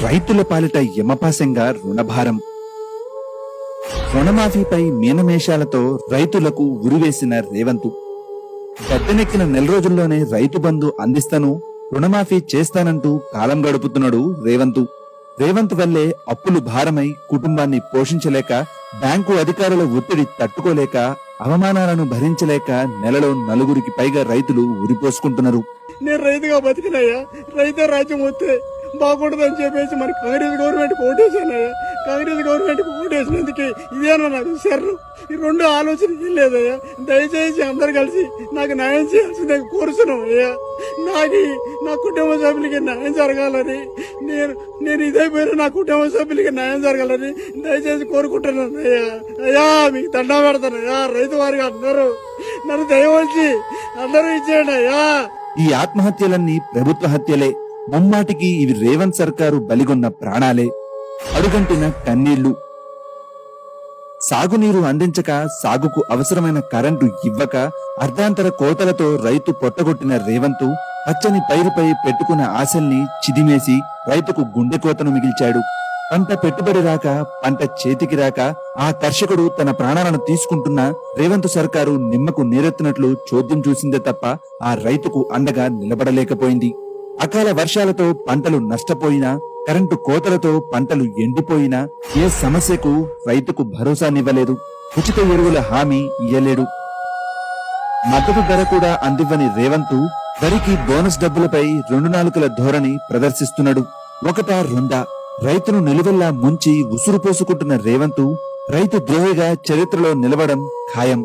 రైతుల పాలిట యమపాశంగా రుణభారం. రుణమాఫీపై మీనమేషాలతో రైతులకు ఉరివేసిన రేవంతు. పెద్దనెక్కిన నెల రోజుల్లోనే రైతు బంధు అందిస్తాను రుణమాఫీ చేస్తానంటూ కాలం గడుపుతున్నాడు రేవంతు. రేవంత్ వల్లే అప్పులు భారమై కుటుంబాన్ని పోషించలేక బ్యాంకు అధికారుల ఒత్తిడి తట్టుకోలేక అవమానాలను భరించలేక నెలలో నలుగురికి పైగా రైతులు ఉరిపోసుకుంటున్నారు. నేను రైతుగా బతికినయ్యా. రైతే రాజ్యం వస్తే బాగుండదని చెప్పేసి మరి కాంగ్రెస్ గవర్నమెంట్ ఓటేసానయ్యా కాంగ్రెస్ గవర్నమెంట్ ఓటేసినందుకే ఇదేనా నాకు సర్రు ఈ రెండు ఆలోచన ఏం లేదయ్యా. దయచేసి అందరు కలిసి నాకు న్యాయం చేయాల్సిందే కోరుతున్నాం అయ్యా. నాకు నా కుటుంబ సభ్యులకి న్యాయం జరగాలని నేను నేను ఇదైపోయిన నా కుటుంబ సభ్యులకి న్యాయం జరగాలని దయచేసి కోరుకుంటున్నాను అయ్యా. అయ్యా మీకు దండ పెడతాను అయ్యా. రైతు వారికి అందరూ నన్ను దయవచ్చి అందరూ ఇచ్చేయండి అయ్యా. ఈ ఆత్మహత్యలన్నీ ప్రభుత్వ హత్యలే. ముమ్మాటికి ఇవి రేవంత్ సర్కారు బలిగొన్న ప్రాణాలే. అడుగంటిన కన్నీళ్ళు. సాగునీరు అందించక సాగుకు అవసరమైన కరెంటు ఇవ్వక అర్ధాంతర కోతలతో రైతు పొట్టగొట్టిన రేవంతు పచ్చని పైరుపై పెట్టుకున్న ఆశల్ని చిదిమేసి రైతుకు గుండె కోతను మిగిల్చాడు. పంట పెట్టుబడి రాక పంట చేతికి రాక ఆ కర్షకుడు తన ప్రాణాలను తీసుకుంటున్నా రేవంత్ సర్కారు నిమ్మకు నీరెత్తినట్లు చోద్యం చూసిందే తప్ప ఆ రైతుకు అండగా నిలబడలేకపోయింది. అకాల వర్షాలతో పంటలు నష్టపోయినా కరెంటు కోతలతో పంటలు ఎండిపోయినా ఏ సమస్యకు రైతుకు భరోసానివ్వలేదు. ఉచిత ఎరువుల హామీ ఇయ్యలేడు. మద్దతు ధర కూడా అందివ్వని రేవంతు వరికి బోనస్ డబ్బులపై రెండు నాలుకల ధోరణి ప్రదర్శిస్తున్నాడు. ఒకటా రెండా? రైతును నిలువెల్లా ముంచి ఉసురు పోసుకుంటున్న రేవంతు రైతు ద్రోహిగా చరిత్రలో నిలవడం ఖాయం.